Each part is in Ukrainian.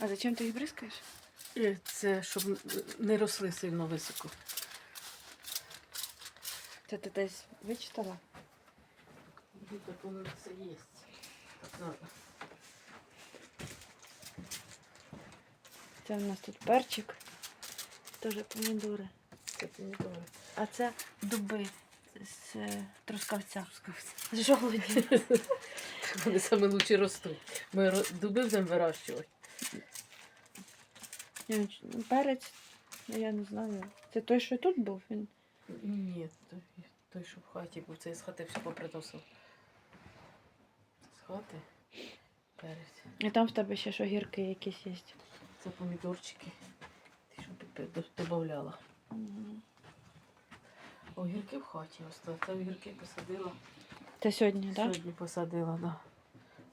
А зачем ти їх бризкаєш? Е, Це щоб не росли сильно високо. Це ти десь вичитала? Так воно це є. Це у нас тут перчик. Теж помідори. Це помідори. А це дуби з е, трускавця. З жолуді. Вони саме лучше ростуть. Ми дуби будемо вирощувати. Ну, Перець, ну, я не знаю. Це той, що тут був. Він Ні, той, той, що в хаті був, це з хати все поприносив. З хати перець. І там в тебе ще ж огірки якісь є. Це помідорчики. Ти що додавала. Мгм. Огірки в хаті осталось. Та огірки посадила. Це сьогодні, так? Сьогодні посадила, да.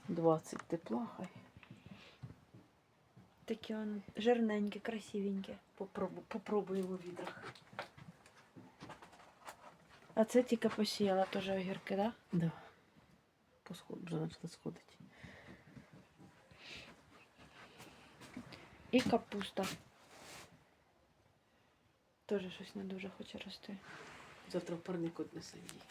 20 тепла, хай. Такі он жирненькі, красивенькі. Попробу, попробуємо у відрах. А це тільки посіяла теж огірки, так? Да. Посход, вже почала сходити. І капуста. Теж щось не дуже хоче рости. Завтра в парник однесе її.